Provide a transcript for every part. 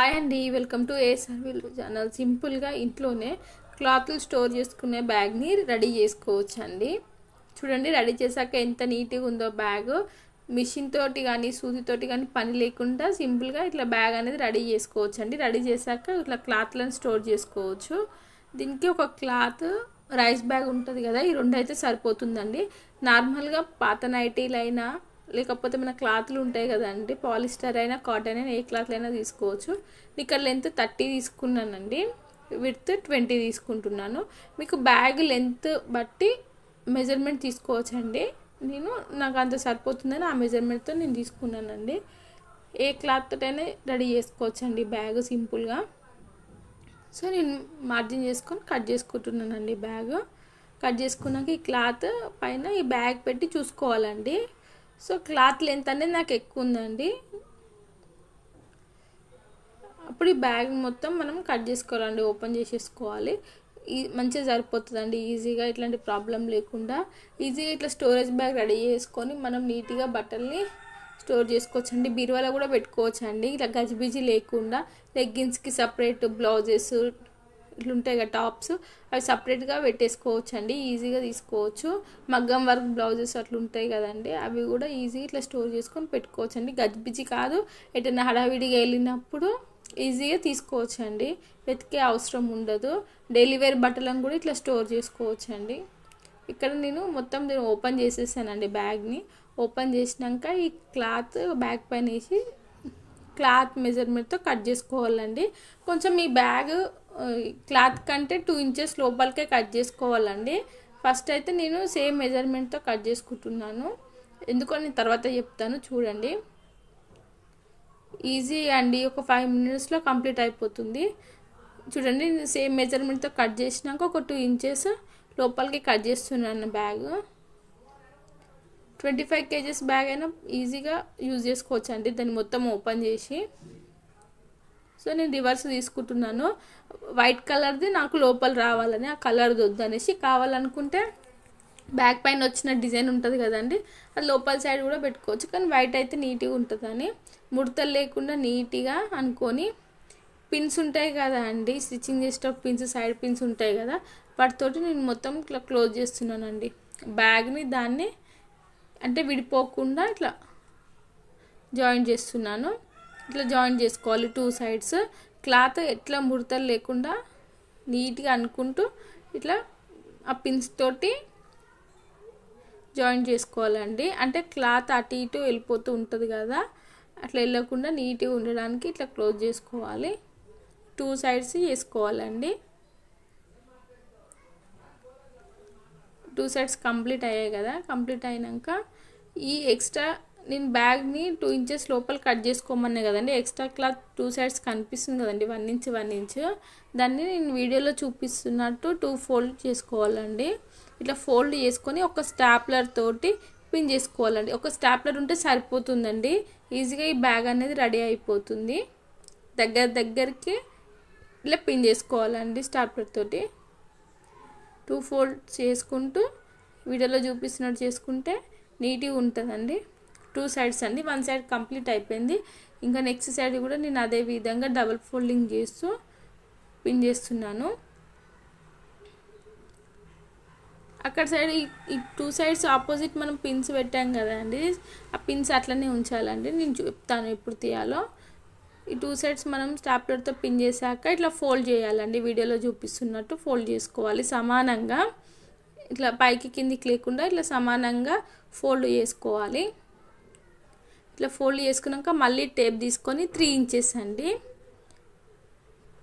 Hi అండి welcome to a సర్వీల్ channel. సింపుల్గా ఇంట్లోనే క్లాత్లు స్టోర్ చేసుకునే బ్యాగ్ని రెడీ చేసుకోవచ్చు అండి చూడండి రెడీ చేశాక ఎంత నీట్గా ఉందో బ్యాగ్. మిషన్ తోటి కానీ సూదితోటి కానీ పని లేకుండా సింపుల్గా ఇట్లా బ్యాగ్ అనేది రెడీ చేసుకోవచ్చు అండి రెడీ చేశాక ఇట్లా క్లాత్లను స్టోర్ చేసుకోవచ్చు. దీనికి ఒక క్లాత్ రైస్ బ్యాగ్ ఉంటుంది కదా ఈ రెండు అయితే సరిపోతుందండి. నార్మల్గా పాత నైటీలైనా లేకపోతే మన క్లాత్లు ఉంటాయి కదండి పాలిస్టర్ అయినా కాటన్ అయినా ఏ క్లాత్లు అయినా తీసుకోవచ్చు. ఇక్కడ లెంత్ థర్టీ తీసుకున్నానండి విత్ ట్వంటీ తీసుకుంటున్నాను. మీకు బ్యాగ్ లెంత్ బట్టి మెజర్మెంట్ తీసుకోవచ్చండి. నేను నాకు అంత సరిపోతుందని ఆ మెజర్మెంట్తో నేను తీసుకున్నానండి. ఏ క్లాత్ అయినా రెడీ చేసుకోవచ్చండి బ్యాగ్ సింపుల్గా. సో నేను మార్జిన్ చేసుకొని కట్ చేసుకుంటున్నానండి బ్యాగ్. కట్ చేసుకున్నాక ఈ క్లాత్ పైన ఈ బ్యాగ్ పెట్టి చూసుకోవాలండి. సో క్లాత్ లెంత్ అనేది నాకు ఎక్కువ ఉందండి. అప్పుడు ఈ బ్యాగ్ మొత్తం మనం కట్ చేసుకోవాలండి ఓపెన్ చేసేసుకోవాలి. ఈ మంచిగా సరిపోతుందండి ఈజీగా ఇట్లాంటి ప్రాబ్లం లేకుండా. ఈజీగా ఇట్లా స్టోరేజ్ బ్యాగ్ రెడీ చేసుకొని మనం నీట్గా బట్టల్ని స్టోర్ చేసుకోవచ్చు అండి బీరువాలో కూడా పెట్టుకోవచ్చు అండి ఇట్లా గజిబిజి లేకుండా లెగ్గిన్స్కి సపరేట్ బ్లౌజెస్ ఇట్లా ఉంటాయి కదా టాప్స్ అవి సపరేట్గా పెట్టేసుకోవచ్చు అండి ఈజీగా తీసుకోవచ్చు. మగ్గం వర్క్ బ్లౌజెస్ అట్లా ఉంటాయి కదండి అవి కూడా ఈజీగా ఇట్లా స్టోర్ చేసుకొని పెట్టుకోవచ్చు అండి గజిబిజి కాదు ఎటైనా హడావిడిగా వెళ్ళినప్పుడు ఈజీగా తీసుకోవచ్చు అండి వెతికే అవసరం ఉండదు. డైలీ వేర్ బట్టలను కూడా ఇట్లా స్టోర్ చేసుకోవచ్చు అండి ఇక్కడ నేను మొత్తం నేను ఓపెన్ చేసేసానండి బ్యాగ్ని. ఓపెన్ చేసినాక ఈ క్లాత్ బ్యాగ్ పైన వేసి క్లాత్ మెజర్మెంట్తో కట్ చేసుకోవాలండి. కొంచెం ఈ బ్యాగ్ క్లాత్ కంటే టూ ఇంచెస్ లోపలికే కట్ చేసుకోవాలండి. ఫస్ట్ అయితే నేను సేమ్ మెజర్మెంట్తో కట్ చేసుకుంటున్నాను. ఎందుకో నేను తర్వాత చెప్తాను చూడండి. ఈజీ అండి ఒక ఫైవ్ మినిట్స్లో కంప్లీట్ అయిపోతుంది. చూడండి సేమ్ మెజర్మెంట్తో కట్ చేసినాక ఒక టూ ఇంచెస్ లోపలికి కట్ చేస్తున్నాను bag. Twenty five KGs bag అయినా ఈజీగా యూజ్ చేసుకోవచ్చు అండి దాన్ని మొత్తం ఓపెన్ చేసి. సో నేను రివర్స్ తీసుకుంటున్నాను. వైట్ కలర్ది నాకు లోపల రావాలని ఆ కలర్ది వద్దనేసి కావాలనుకుంటే బ్యాక్ పైన వచ్చిన డిజైన్ ఉంటుంది కదండి అది లోపల సైడ్ కూడా పెట్టుకోవచ్చు. కానీ వైట్ అయితే నీట్గా ఉంటుందని ముడతలు లేకుండా నీట్గా అనుకొని పిన్స్ ఉంటాయి కదా అండి స్టిచ్చింగ్ చేసేటప్పుడు పిన్స్ సైడ్ పిన్స్ ఉంటాయి కదా వాటితోటి నేను మొత్తం ఇట్లా క్లోజ్ చేస్తున్నానండి. బ్యాగ్ని దాన్ని అంటే విడిపోకుండా ఇట్లా జాయిన్ చేస్తున్నాను. ఇట్లా జాయిన్ చేసుకోవాలి. టూ సైడ్స్ క్లాత్ ఎట్లా ముడతలు లేకుండా నీట్గా అనుకుంటూ ఇట్లా ఆ పిన్స్ తోటి జాయిన్ చేసుకోవాలండి. అంటే క్లాత్ అటు ఇటు వెళ్ళిపోతూ ఉంటుంది కదా. అట్లా వెళ్ళకుండా నీట్గా ఉండడానికి ఇట్లా క్లోజ్ చేసుకోవాలి. టూ సైడ్స్ చేసుకోవాలండి. టూ సైడ్స్ కంప్లీట్ అయ్యాయి కదా. కంప్లీట్ అయినాక ఈ ఎక్స్ట్రా నేను బ్యాగ్ని టూ ఇంచెస్ లోపల కట్ చేసుకోమన్నా కదండి. ఎక్స్ట్రా క్లాత్ టూ సైడ్స్ కనిపిస్తుంది కదండి. One inch one inch. దాన్ని నేను వీడియోలో చూపిస్తున్నట్టు టూ ఫోల్డ్ చేసుకోవాలండి. ఇట్లా ఫోల్డ్ చేసుకొని ఒక స్టాప్లర్ తోటి పిన్ చేసుకోవాలండి. ఒక స్టాప్లర్ ఉంటే సరిపోతుందండి. ఈజీగా ఈ బ్యాగ్ అనేది రెడీ అయిపోతుంది. దగ్గర దగ్గరికి ఇట్లా పిన్ చేసుకోవాలండి స్టాప్లర్ తోటి. టూ ఫోల్డ్ చేసుకుంటూ వీడియోలో చూపిస్తున్నట్టు చేసుకుంటే నీట్గా ఉంటుందండి. టూ సైడ్స్ అండి. వన్ సైడ్ కంప్లీట్ అయిపోయింది. ఇంకా నెక్స్ట్ సైడ్ కూడా నేను అదే విధంగా డబల్ ఫోల్డింగ్ చేస్తూ పిన్ చేస్తున్నాను. అక్కడ సైడ్ ఈ టూ సైడ్స్ ఆపోజిట్ మనం పిన్స్ పెట్టాం కదండి ఆ పిన్స్ అట్లనే ఉంచాలండి. నేను చెప్తాను ఎప్పుడు తీయాలో. ఈ టూ సైడ్స్ మనం స్టాప్లర్తో పిన్ చేశాక ఇట్లా ఫోల్డ్ చేయాలండి. వీడియోలో చూపిస్తున్నట్టు ఫోల్డ్ చేసుకోవాలి సమానంగా. ఇట్లా పైకి కిందికి లేకుండా ఇట్లా సమానంగా ఫోల్డ్ చేసుకోవాలి. ఇట్లా ఫోల్డ్ చేసుకున్నాక మళ్ళీ టేప్ తీసుకొని త్రీ ఇంచెస్ అండి.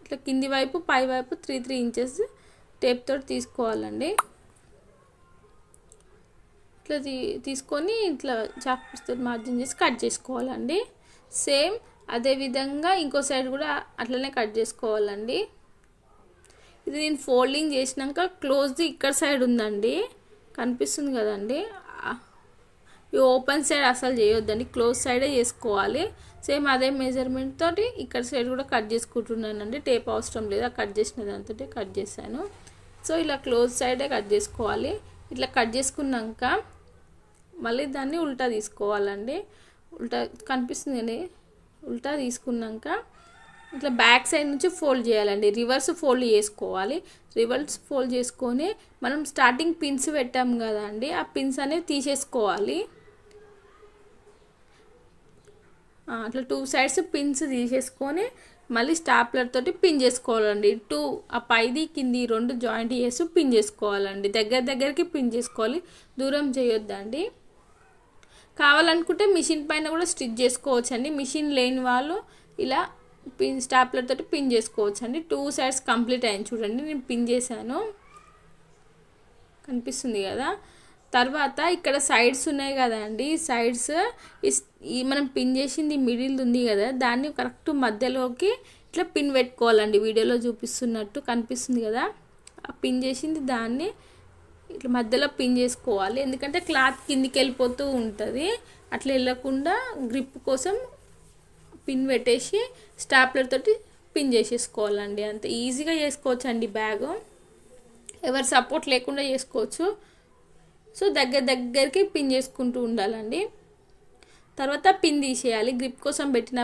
ఇట్లా కింది వైపు పై వైపు త్రీ త్రీ ఇంచెస్ టేప్ తోటి తీసుకోవాలండి. ఇట్లా తీసుకొని ఇట్లా చాక్పీస్తో మార్జిన్ చేసి కట్ చేసుకోవాలండి. సేమ్ అదేవిధంగా ఇంకో సైడ్ కూడా అట్లనే కట్ చేసుకోవాలండి. ఇది నేను ఫోల్డింగ్ చేసినాక క్లోజ్ది ఇక్కడ సైడ్ ఉందండి. కనిపిస్తుంది కదండి. ఈ ఓపెన్ సైడ్ అసలు చేయొద్దండి. క్లోజ్ సైడే చేసుకోవాలి. సేమ్ అదే మెజర్మెంట్ తోటి ఇక్కడ సైడ్ కూడా కట్ చేసుకుంటున్నానండి. టేప్ అవసరం లేదు. కట్ చేసిన దాంతో కట్ చేశాను. సో ఇలా క్లోజ్ సైడే కట్ చేసుకోవాలి. ఇట్లా కట్ చేసుకున్నాక మళ్ళీ దాన్ని ఉల్టా తీసుకోవాలండి. ఉల్టా కనిపిస్తుంది ఉల్టా తీసుకున్నాక ఇట్లా బ్యాక్ సైడ్ నుంచి ఫోల్డ్ చేయాలండి. రివర్స్ ఫోల్డ్ చేసుకోవాలి. రివర్స్ ఫోల్డ్ చేసుకొని మనం స్టార్టింగ్ పిన్స్ పెట్టాం కదా ఆ పిన్స్ అనేవి తీసేసుకోవాలి. అట్లా టూ సైడ్స్ పిన్స్ తీసేసుకొని మళ్ళీ స్టాప్లర్ తోటి పిన్ చేసుకోవాలండి. టూ ఆ పైది కింది రెండు జాయింట్ చేసి పిన్ చేసుకోవాలండి. దగ్గర దగ్గరికి పిన్ చేసుకోవాలి. దూరం చేయొద్దండి. కావాలనుకుంటే మిషన్ పైన కూడా స్టిచ్ చేసుకోవచ్చు అండి మిషన్ లేని వాళ్ళు ఇలా పిన్ స్టాప్లర్ తోటి పిన్ చేసుకోవచ్చు అండి టూ సైడ్స్ కంప్లీట్ అయింది చూడండి. నేను పిన్ చేశాను. కనిపిస్తుంది కదా? తర్వాత ఇక్కడ సైడ్స్ ఉన్నాయి కదా అండి సైడ్స్ ఈ మనం పిన్ చేసింది మిడిల్ ఉంది కదా. దాన్ని కరెక్ట్ మధ్యలోకి ఇట్లా పిన్ పెట్టుకోవాలండి. వీడియోలో చూపిస్తున్నట్టు కనిపిస్తుంది కదా. ఆ పిన్ చేసింది దాన్ని ఇట్లా మధ్యలో పిన్ చేసుకోవాలి. ఎందుకంటే క్లాత్ కిందికి వెళ్ళిపోతూ ఉంటుంది. అట్లా వెళ్ళకుండా గ్రిప్ కోసం పిన్ పెట్టేసి స్టాప్లర్ తోటి పిన్ చేసేసుకోవాలండి. అంత. ఈజీగా చేసుకోవచ్చు అండి బ్యాగ్ ఎవరి సపోర్ట్ లేకుండా చేసుకోవచ్చు. సో దగ్గర దగ్గరికి పిన్ చేసుకుంటూ ఉండాలండి. తర్వాత పిన్ తీసేయాలి. గ్రిప్ కోసం పెట్టిన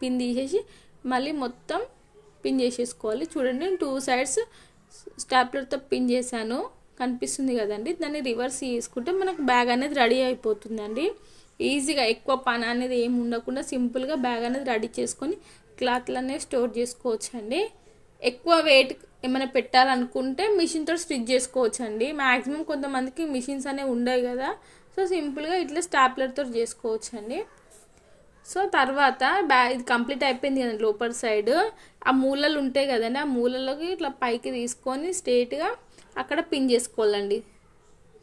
పిన్ తీసేసి మళ్ళీ మొత్తం పిన్ చేసేసుకోవాలి. చూడండి టూ సైడ్స్ స్టాప్లర్తో పిన్ చేశాను. కనిపిస్తుంది కదండి. దాన్ని రివర్స్ చేసుకుంటే మనకు బ్యాగ్ అనేది రెడీ అయిపోతుందండి. ఈజీగా ఎక్కువ పని అనేది ఏమి ఉండకుండా సింపుల్గా బ్యాగ్ అనేది రెడీ చేసుకొని క్లాత్లు అనేవి స్టోర్ చేసుకోవచ్చు అండి ఎక్కువ వెయిట్ ఏమైనా పెట్టాలనుకుంటే మిషన్తో స్టిచ్ చేసుకోవచ్చు అండి మ్యాక్సిమం కొంతమందికి మిషన్స్ అనేవి ఉండవు కదా. సో సింపుల్గా ఇట్లా స్టాప్లర్తో చేసుకోవచ్చు అండి సో తర్వాత బ్యా ఇది కంప్లీట్ అయిపోయింది కదండి లోపల సైడ్ ఆ మూలలు ఉంటాయి కదండి. ఆ మూలలోకి ఇట్లా పైకి తీసుకొని స్ట్రేట్గా అక్కడ పిన్ చేసుకోవాలండి.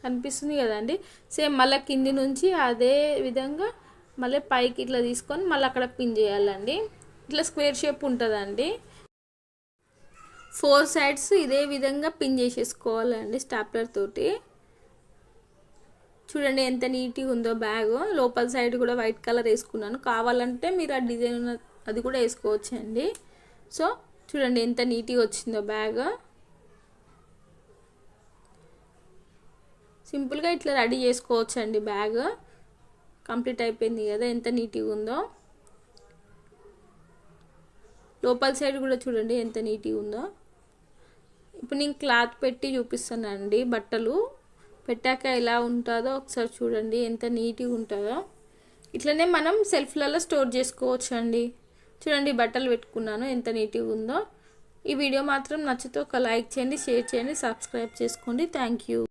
కనిపిస్తుంది కదండి. సేమ్ మళ్ళీ కింది నుంచి అదే విధంగా మళ్ళీ పైకి ఇట్లా తీసుకొని మళ్ళీ అక్కడ పిన్ చేయాలండి. ఇట్లా స్క్వేర్ షేప్ ఉంటుందండి. ఫోర్ సైడ్స్ ఇదే విధంగా పిన్ చేసేసుకోవాలండి స్టాప్లర్ తోటి. చూడండి ఎంత నీట్గా ఉందో బ్యాగ్. లోపల సైడ్ కూడా వైట్ కలర్ వేసుకున్నాను. కావాలంటే మీరు ఆ డిజైన్ అది కూడా వేసుకోవచ్చు అండి సో చూడండి ఎంత నీట్గా వచ్చిందో బ్యాగ్. సింపుల్గా ఇట్లా రెడీ చేసుకోవచ్చు అండి బ్యాగ్. కంప్లీట్ అయిపోయింది కదా ఎంత నీట్గా ఉందో. లోపల సైడ్ కూడా చూడండి ఎంత నీట్గా ఉందో. ఇప్పుడు నేను క్లాత్ పెట్టి చూపిస్తానండి బట్టలు. పెట్టాక ఎలా ఉంటుందో ఒకసారి చూడండి ఎంత నీట్గా ఉంటుందో. ఇట్లనే మనం సెల్ఫ్లలో స్టోర్ చేసుకోవచ్చు అండి చూడండి బట్టలు పెట్టుకున్నాను ఎంత నీట్గా ఉందో. ఈ వీడియో మాత్రం నచ్చితే ఒక లైక్ చేయండి షేర్ చేయండి సబ్స్క్రైబ్ చేసుకోండి. Thank you.